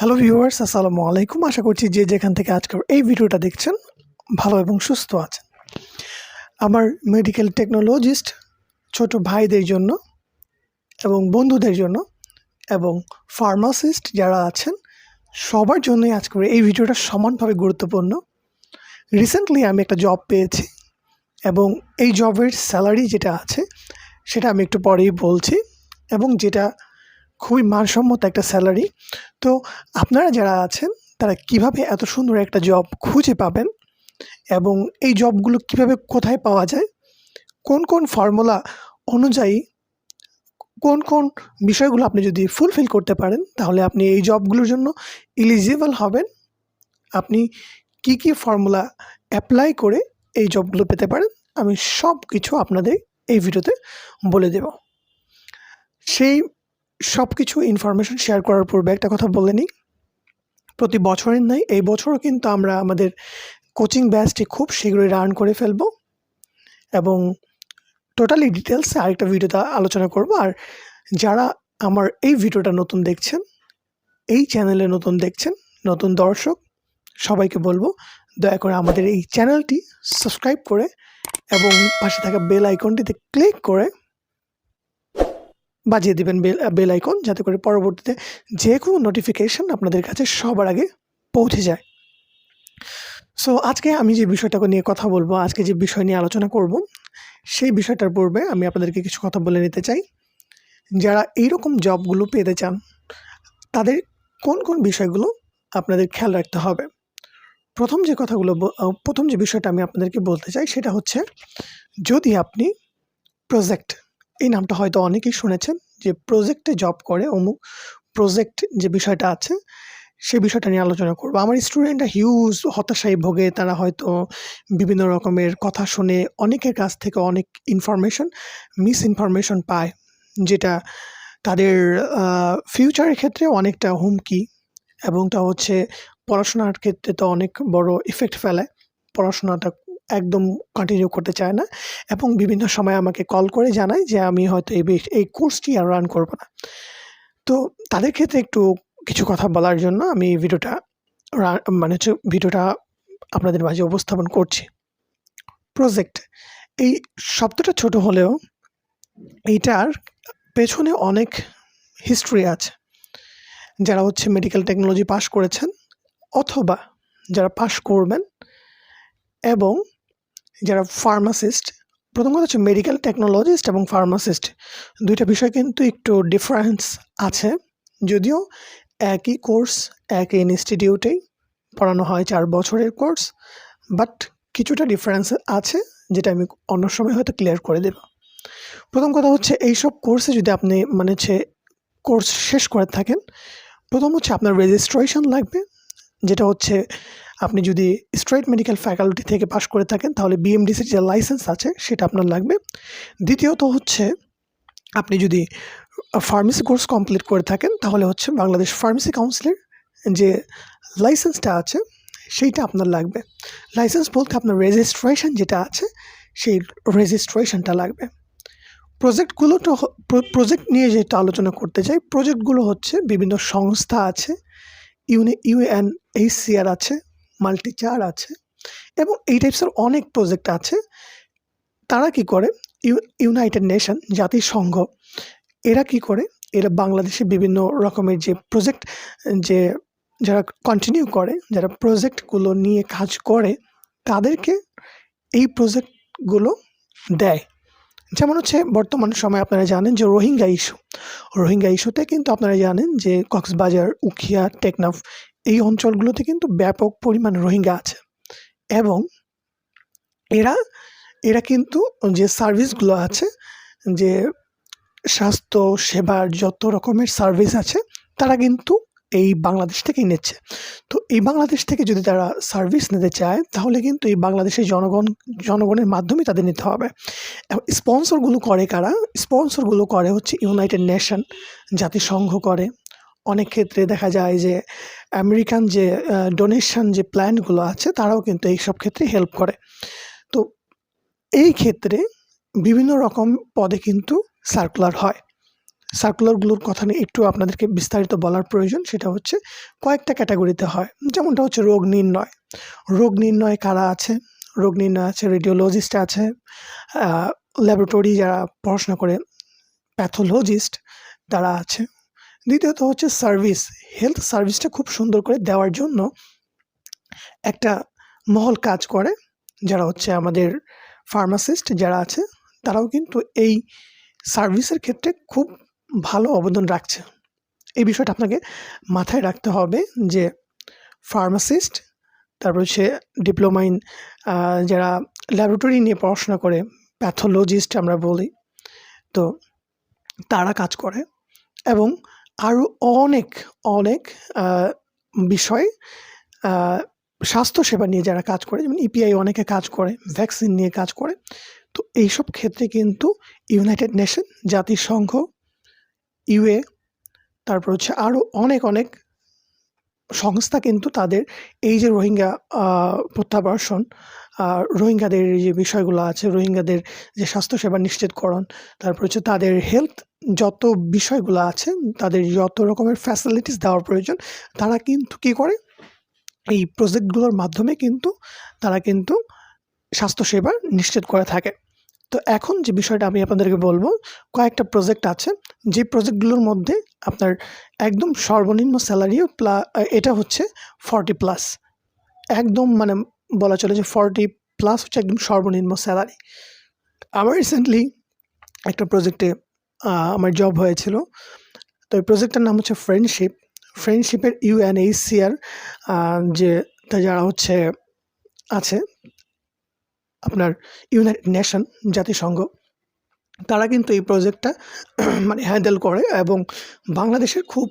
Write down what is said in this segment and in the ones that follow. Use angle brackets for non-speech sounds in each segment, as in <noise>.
Hello viewers আসসালামু আলাইকুম। আশা করছি যে যেখান থেকে আজকের এই ভিডিওটা দেখছেন, ভালো এবং সুস্থ আছেন। আমার মেডিকেল টেকনোলজিস্ট ছোট ভাইদের জন্য এবং বন্ধুদের জন্য এবং ফার্মাসিস্ট যারা আছেন, সবার জন্যই আজকের এই ভিডিওটা সমানভাবে গুরুত্বপূর্ণ। রিসেন্টলি আমি একটা জব পেয়েছি এবং এই জবের স্যালারি যেটা আছে, সেটা আমি একটু পরেই বলছি এবং যেটা খুবই মানসম্মত একটা স্যালারি তো আপনারা যারা আছেন, তারা কীভাবে এত সুন্দর একটা জব খুঁজে পাবেন এবং এই জবগুলো কীভাবে কোথায় পাওয়া যায়? কোন কোন ফর্মুলা অনুযায়ী কোন কোন বিষয়গুলো আপনি যদি ফুলফিল করতে পারেন, তাহলে আপনি এই জবগুলোর জন্য এলিজিবল হবেন। আপনি কি কি ফর্মুলা অ্যাপ্লাই করে এই জবগুলো পেতে পারেন, আমি সব কিছু আপনাদের এই ভিডিওতে বলে দেব। সেই সব কিছু ইনফরমেশন শেয়ার করার পূর্বে একটা কথা বলে নিই। প্রতি বছরের নাই এই বছরও কিন্তু আমরা আমাদের কোচিং ব্যাচটি খুব শীঘ্রই রান করে ফেলব এবং টোটালি ডিটেলস আরেকটা ভিডিওতে আলোচনা করব। আর যারা আমার এই ভিডিওটা নতুন দেখছেন, এই চ্যানেলে নতুন দেখছেন, নতুন দর্শক, সবাইকে বলব দয়া করে আমাদের এই চ্যানেলটি সাবস্ক্রাইব করে এবং পাশে থাকা বেল আইকনটিতে ক্লিক করে বাজিয়ে দিবেন বেল বেল আইকন যাতে করে পরবর্তীতে যে কোনো নোটিফিকেশন আপনাদের কাছে সবার আগে পৌঁছে যায়। সো আজকে আমি যে বিষয়টাকে নিয়ে কথা বলব, আজকে যে বিষয় নিয়ে আলোচনা করব, সেই বিষয়টার পূর্বে আমি আপনাদেরকে কিছু কথা বলে নিতে চাই। যারা এইরকম জবগুলো পেতে চান, তাদের কোন কোন বিষয়গুলো আপনাদের খেয়াল রাখতে হবে? প্রথম যে কথাগুলো প্রথম যে বিষয়টা আমি আপনাদেরকে বলতে চাই, সেটা হচ্ছে যদি আপনি প্রজেক্ট এই নামটা হয়তো অনেকেই শুনেছেন যে প্রজেক্টে জব করে অমুক প্রজেক্ট যে বিষয়টা আছে সে বিষয়টা নিয়ে আলোচনা করব। আমার স্টুডেন্টরা হিউজ হতাশায় ভোগে, তারা হয়তো বিভিন্ন রকমের কথা শুনে অনেকের কাছ থেকে অনেক ইনফরমেশন মিস ইনফরমেশন পায়, যেটা তাদের ফিউচারের ক্ষেত্রে অনেকটা হুমকি এবং তা হচ্ছে পড়াশোনার ক্ষেত্রে তো অনেক বড় ইফেক্ট ফেলায় পড়াশোনাটা একদম কন্টিনিউ করতে চায় না এবং বিভিন্ন সময় আমাকে কল করে জানায় যে আমি হয়তো এই এই কোর্সটি আর রান করব না। তো তাদের ক্ষেত্রে একটু কিছু কথা বলার জন্য আমি ভিডিওটা মানে হচ্ছে ভিডিওটা আপনাদের মাঝে উপস্থাপন করছি। প্রজেক্ট এই শব্দটা ছোট হলেও এইটার পেছনে অনেক হিস্ট্রি আছে। যারা হচ্ছে মেডিকেল টেকনোলজি পাশ করেছেন অথবা যারা পাশ করবেন এবং যারা ফার্মাসিস্ট প্রথম কথা হচ্ছে মেডিকেল টেকনোলজিস্ট এবং ফার্মাসিস্ট দুইটা বিষয় কিন্তু একটু ডিফারেন্স আছে। যদিও একই কোর্স একই ইনস্টিটিউটেই পড়ানো হয় চার বছরের কোর্স বাট কিছুটা ডিফারেন্স আছে, যেটা আমি অন্য সময় হয়তো ক্লিয়ার করে দেব। প্রথম কথা হচ্ছে এইসব কোর্সে যদি আপনি মানে হচ্ছে কোর্স শেষ করে থাকেন, প্রথম হচ্ছে আপনার রেজিস্ট্রেশন লাগবে, যেটা হচ্ছে আপনি যদি স্ট্রেট মেডিকেল ফ্যাকাল্টি থেকে পাশ করে থাকেন, তাহলে বিএমডিসির যে লাইসেন্স আছে, সেটা আপনার লাগবে। দ্বিতীয়ত হচ্ছে, আপনি যদি ফার্মেসি কোর্স কমপ্লিট করে থাকেন, তাহলে হচ্ছে বাংলাদেশ ফার্মেসি কাউন্সিলের যে লাইসেন্সটা আছে, সেইটা আপনার লাগবে। লাইসেন্স বলতে আপনার রেজিস্ট্রেশন যেটা আছে, সেই রেজিস্ট্রেশনটা লাগবে। প্রজেক্টগুলো তো প্রজেক্ট নিয়ে যেটা আলোচনা করতে চাই প্রজেক্টগুলো হচ্ছে বিভিন্ন সংস্থা আছে, ইউনি ইউএন এইচসিআর আছে মাল্টিচার আছে এবং এই টাইপসের অনেক প্রজেক্ট আছে। তারা কি করে? ইউ ইউনাইটেড নেশন জাতিসংঘ, এরা কি করে? এরা বাংলাদেশে বিভিন্ন রকমের যে প্রজেক্ট যে যারা কন্টিনিউ করে, যারা প্রজেক্টগুলো নিয়ে কাজ করে, তাদেরকে এই প্রজেক্টগুলো দেয়। যেমন হচ্ছে বর্তমান সময়ে আপনারা জানেন যে রোহিঙ্গা ইস্যু রোহিঙ্গা ইস্যুতে কিন্তু আপনারা জানেন যে কক্সবাজার, উখিয়া, টেকনাফ এই অঞ্চলগুলোতে কিন্তু ব্যাপক পরিমাণ রোহিঙ্গা আছে। এবং এরা এরা কিন্তু যে সার্ভিসগুলো আছে, যে স্বাস্থ্য, সেবার যত রকমের সার্ভিস আছে, তারা কিন্তু এই বাংলাদেশ থেকেই নিচ্ছে। তো এই বাংলাদেশ থেকে যদি তারা সার্ভিস নিতে চায়, তাহলে কিন্তু এই বাংলাদেশের জনগণ, জনগণের মাধ্যমে তাদের নিতে হবে। স্পন্সরগুলো করে কারা? স্পন্সরগুলো করে হচ্ছে ইউনাইটেড নেশন জাতিসংঘ করে। অনেক ক্ষেত্রে দেখা যায় যে, আমেরিকান যে ডোনেশন যে প্ল্যানগুলো আছে, তারাও কিন্তু এই সব ক্ষেত্রে হেল্প করে। তো এই ক্ষেত্রে বিভিন্ন রকম পদে কিন্তু সার্কুলার হয়। সার্কুলারগুলোর কথা নিয়ে একটু আপনাদেরকে বিস্তারিত বলার প্রয়োজন, সেটা হচ্ছে কয়েকটা ক্যাটাগরিতে হয়। যেমনটা হচ্ছে রোগ নির্ণয়। রোগ নির্ণয় কারা আছে? রোগ নির্ণয় আছে রেডিওলজিস্ট আছে ল্যাবরেটরি যারা পড়াশোনা করে প্যাথোলজিস্ট তারা আছে। দ্বিতীয়ত হচ্ছে সার্ভিস হেলথ সার্ভিসটা খুব সুন্দর করে দেওয়ার জন্য একটা মহল কাজ করে, যারা হচ্ছে আমাদের ফার্মাসিস্ট যারা আছে, তারাও কিন্তু এই সার্ভিসের ক্ষেত্রে খুব ভালো অবদান রাখছে। এই বিষয়টা আপনাকে মাথায় রাখতে হবে যে ফার্মাসিস্ট তারপর হচ্ছে ডিপ্লোমা ইন যারা ল্যাবরেটরি নিয়ে পড়াশোনা করে প্যাথোলজিস্ট আমরা বলি, তো তারা কাজ করে এবং আরও অনেক অনেক বিষয় স্বাস্থ্যসেবা নিয়ে যারা কাজ করে, যেমন ইপিআই অনেকে কাজ করে ভ্যাকসিন নিয়ে কাজ করে, তো এইসব ক্ষেত্রে কিন্তু ইউনাইটেড নেশন জাতিসংঘ ইউএ তারপর হচ্ছে আরও অনেক অনেক সংস্থা কিন্তু তাদের এই যে রোহিঙ্গা আহ, রোহিঙ্গাদের যে বিষয়গুলো আছে রোহিঙ্গাদের যে স্বাস্থ্যসেবা নিশ্চিতকরণ তারপর হচ্ছে তাদের হেলথ যত বিষয়গুলো আছে তাদের যত রকমের ফ্যাসিলিটিস দেওয়ার প্রয়োজন তারা কিন্তু কী করে? এই প্রজেক্টগুলোর মাধ্যমে কিন্তু তারা কিন্তু স্বাস্থ্যসেবা নিশ্চিত করে থাকে। তো এখন যে বিষয়টা আমি আপনাদেরকে বলব, কয়েকটা প্রজেক্ট আছে। যে প্রজেক্টগুলোর মধ্যে আপনার একদম সর্বনিম্ন স্যালারিও প্লা এটা হচ্ছে ফর্টি প্লাস একদম মানে বলা চলে যে ফর্টি প্লাস হচ্ছে একদম সর্বনিম্ন স্যালারি আমার রিসেন্টলি একটা প্রজেক্টে আমার জব হয়েছিল। তো এই প্রজেক্টটার নাম হচ্ছে ফ্রেন্ডশিপ ফ্রেন্ডশিপের ইউএনএইচসিআর যে যারা হচ্ছে, আছে আপনার ইউনাইটেড নেশন জাতিসংঘ, তারা কিন্তু এই প্রজেক্টটা <clears throat> মানে হ্যান্ডেল করে এবং বাংলাদেশের খুব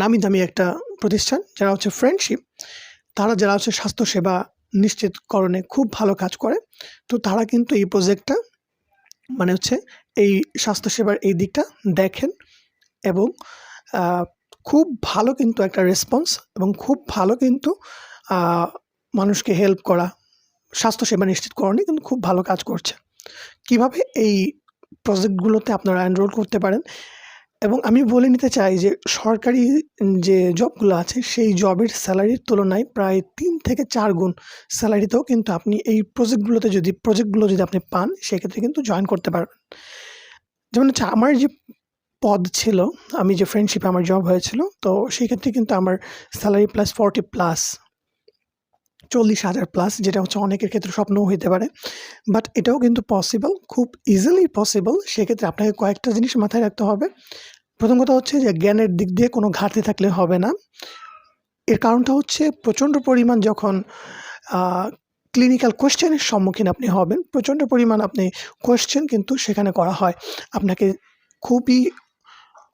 নামি দামি একটা প্রতিষ্ঠান, যারা হচ্ছে ফ্রেন্ডশিপ তারা যারা হচ্ছে স্বাস্থ্যসেবা নিশ্চিতকরণে খুব ভালো কাজ করে, তো তারা কিন্তু এই প্রজেক্টটা মানে হচ্ছে এই স্বাস্থ্যসেবার এই দিকটা দেখেন এবং খুব ভালো কিন্তু একটা রেসপন্স এবং খুব ভালো কিন্তু মানুষকে হেল্প করা স্বাস্থ্যসেবা নিশ্চিতকরণে কিন্তু খুব ভালো কাজ করছে। কীভাবে এই প্রজেক্টগুলোতে আপনারা এনরোল করতে পারেন? এবং আমি বলে নিতে চাই যে, সরকারি যে জবগুলো আছে, সেই জবের স্যালারির তুলনায় প্রায় তিন থেকে চার গুণ স্যালারিতেও কিন্তু আপনি এই প্রজেক্টগুলোতে যদি, প্রজেক্টগুলো যদি আপনি পান, সেক্ষেত্রে কিন্তু জয়েন করতে পারবেন। যেমন হচ্ছে, আমার যে পদ ছিল, আমি যে ফ্রেন্ডশিপে আমার জব হয়েছিল, তো সেই ক্ষেত্রে কিন্তু আমার স্যালারি প্লাস ফর্টি প্লাস চল্লিশ হাজার প্লাস যেটা হচ্ছে অনেকের ক্ষেত্রে স্বপ্নও হইতে পারে। বাট এটাও কিন্তু পসিবল খুব ইজিলি পসিবল সেক্ষেত্রে আপনাকে কয়েকটা জিনিস মাথায় রাখতে হবে। প্রথম কথা হচ্ছে যে, জ্ঞানের দিক দিয়ে কোনো ঘাটতি থাকলে হবে না। এর কারণটা হচ্ছে প্রচণ্ড পরিমাণ যখন ক্লিনিক্যাল কোয়েশ্চেনের সম্মুখীন আপনি হবেন, প্রচণ্ড পরিমাণ আপনি কোয়েশ্চেন কিন্তু সেখানে করা হয়। আপনাকে খুবই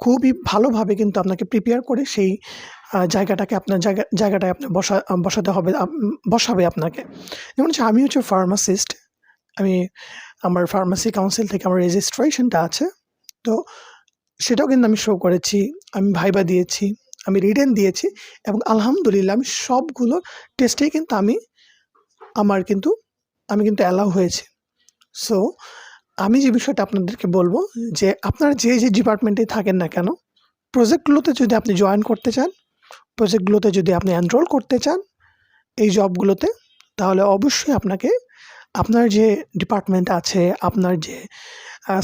খুবই ভালোভাবে কিন্তু আপনাকে প্রিপেয়ার করে সেই জায়গাটাকে আপনার জায়গা, জায়গাটায় আপনি বসা, বসাতে হবে বসাবে আপনাকে। যেমন হচ্ছে, আমি হচ্ছে ফার্মাসিস্ট আমি আমার ফার্মাসি কাউন্সিল থেকে আমার রেজিস্ট্রেশনটা আছে, তো সেটাও কিন্তু আমি শো করেছি, আমি ভাইবা দিয়েছি, আমি রিটেন দিয়েছি, এবং আলহামদুলিল্লাহ আমি সবগুলো টেস্টেই কিন্তু আমি, আমার কিন্তু, আমি কিন্তু অ্যালাউ হয়েছি। সো আমি যে বিষয়টা আপনাদেরকে বলব, যে আপনারা যে যে ডিপার্টমেন্টে থাকেন না কেন প্রজেক্টগুলোতে যদি আপনি জয়েন করতে চান প্রজেক্টগুলোতে যদি আপনি এনরোল করতে চান, এই জবগুলোতে তাহলে অবশ্যই আপনাকে আপনার যে ডিপার্টমেন্ট আছে, আপনার যে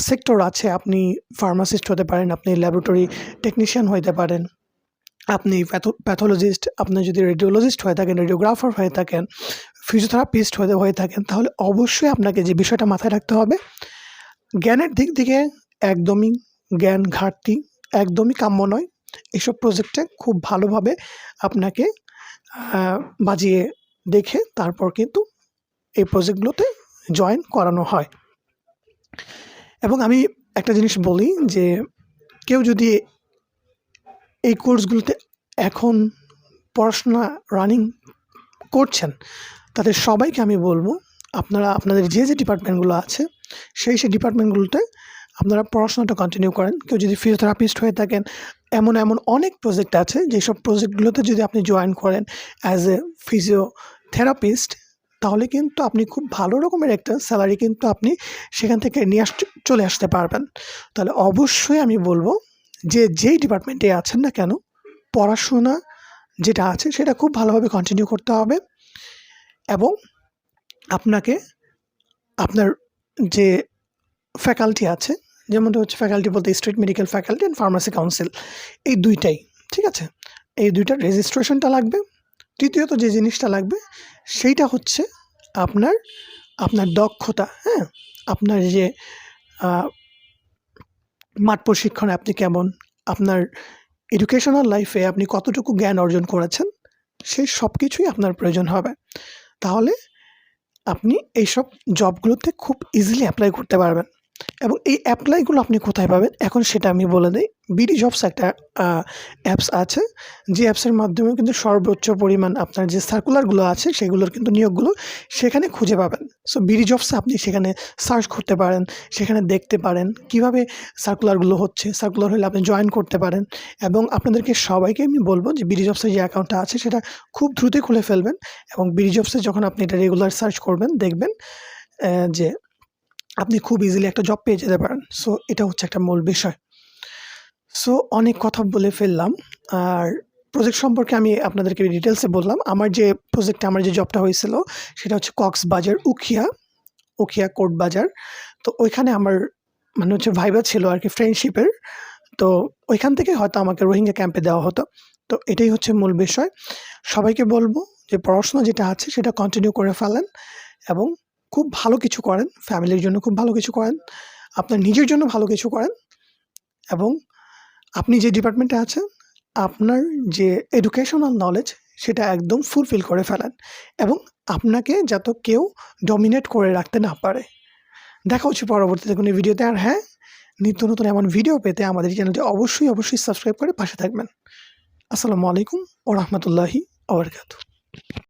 সেক্টর আছে, আপনি ফার্মাসিস্ট হতে পারেন, আপনি ল্যাবরেটরি টেকনিশিয়ান হতে পারেন, আপনি প্যাথোলজিস্ট আপনি যদি রেডিওলজিস্ট হয়ে থাকেন রেডিওগ্রাফার হয়ে থাকেন ফিজিওথেরাপিস্ট হয়ে হয়ে থাকেন, তাহলে অবশ্যই আপনাকে যে বিষয়টা মাথায় রাখতে হবে, জ্ঞানের দিক থেকে একদমই জ্ঞান ঘাটতি, একদমই কাম্য নয়। এসব প্রজেক্টে খুব ভালোভাবে আপনাকে বাজিয়ে দেখে তারপর কিন্তু এই প্রজেক্টগুলোতে জয়েন করানো হয়। এবং আমি একটা জিনিস বলি যে, কেউ যদি এই কোর্সগুলোতে এখন পড়াশোনা রানিং করছেন, তাদের সবাইকে আমি বলব, আপনারা, আপনাদের যে যে ডিপার্টমেন্টগুলো আছে, সেই সেই ডিপার্টমেন্টগুলোতে আপনারা পড়াশোনাটা কন্টিনিউ করেন। কেউ যদি ফিজিওথেরাপিস্ট হয়ে থাকেন এমন এমন অনেক প্রজেক্ট আছে যেসব প্রজেক্টগুলোতে যদি আপনি জয়েন করেন অ্যাজ এ ফিজিওথেরাপিস্ট তাহলে কিন্তু আপনি খুব ভালো রকমের একটা স্যালারি কিন্তু আপনি সেখান থেকে নিয়ে আস, চলে আসতে পারবেন। তাহলে অবশ্যই আমি বলব যে যেই ডিপার্টমেন্টে আছেন না কেন, পড়াশোনা যেটা আছে সেটা খুব ভালোভাবে কন্টিনিউ করতে হবে এবং আপনাকে আপনার যে ফ্যাকাল্টি আছে যেমনটা হচ্ছে ফ্যাকাল্টি বলতে state medical faculty and pharmacy council এই দুইটাই, ঠিক আছে? এই দুইটার রেজিস্ট্রেশনটা লাগবে। তৃতীয়ত যে জিনিসটা লাগবে, সেইটা হচ্ছে আপনার আপনার দক্ষতা হ্যাঁ? আপনার যে মাঠ প্রশিক্ষণে আপনি কেমন, আপনার এডুকেশনাল লাইফে আপনি কতটুকু জ্ঞান অর্জন করেছেন, সেই সব কিছুই আপনার প্রয়োজন হবে। তাহলে আপনি এইসব জবগুলোতে খুব ইজিলি অ্যাপ্লাই করতে পারবেন। এবং এই অ্যাপ্লাইগুলো আপনি কোথায় পাবেন? এখন সেটা আমি বলে দিই। বিডি জবস একটা অ্যাপস আছে। যে অ্যাপসের মাধ্যমে কিন্তু সর্বোচ্চ পরিমাণ আপনার যে সার্কুলারগুলো আছে, সেগুলোর কিন্তু নিয়োগগুলো সেখানে খুঁজে পাবেন। সো বিডি জবসে আপনি সেখানে সার্চ করতে পারেন, সেখানে দেখতে পারেন কীভাবে সার্কুলারগুলো হচ্ছে। সার্কুলার হলে আপনি জয়েন করতে পারেন এবং আপনাদেরকে সবাইকে আমি বলব যে বিডি জবসের যে অ্যাকাউন্টটা আছে, সেটা খুব দ্রুতই খুলে ফেলবেন এবং বিডি জবসে যখন আপনি এটা রেগুলার সার্চ করবেন, দেখবেন যে আপনি খুব ইজিলি একটা জব পেয়ে যেতে পারেন। সো এটা হচ্ছে একটা মূল বিষয়। সো অনেক কথা বলে ফেললাম। আর প্রজেক্ট সম্পর্কে আমি আপনাদেরকে ডিটেলসে বললাম। আমার যে প্রজেক্টে আমার যে জবটা হয়েছিল, সেটা হচ্ছে কক্সবাজার উখিয়া উখিয়া কোর্ট বাজার। তো ওইখানে আমার মানে হচ্ছে ভাইবা ছিল আর কি ফ্রেন্ডশিপের তো ওইখান থেকে হয়তো আমাকে রোহিঙ্গা ক্যাম্পে দেওয়া হতো। তো এটাই হচ্ছে মূল বিষয়। সবাইকে বলব যে পড়াশোনা যেটা আছে, সেটা কন্টিনিউ করে ফেলেন এবং খুব ভালো কিছু করেন ফ্যামিলির জন্য খুব ভালো কিছু করেন, আপনার নিজের জন্য ভালো কিছু করেন এবং আপনি যে ডিপার্টমেন্টে আছেন, আপনার যে এডুকেশনাল নলেজ সেটা একদম ফুলফিল করে ফেলেন এবং আপনাকে যাতে কেউ ডমিনেট করে রাখতে না পারে। দেখা হচ্ছে পরবর্তীতে কোনো ভিডিওতে আর হ্যাঁ নিত্য নতুন এমন ভিডিও পেতে আমাদের চ্যানেলটি অবশ্যই অবশ্যই সাবস্ক্রাইব করে পাশে থাকবেন। আসসালামু আলাইকুম ও রহমতুল্লাহি আবরকাতু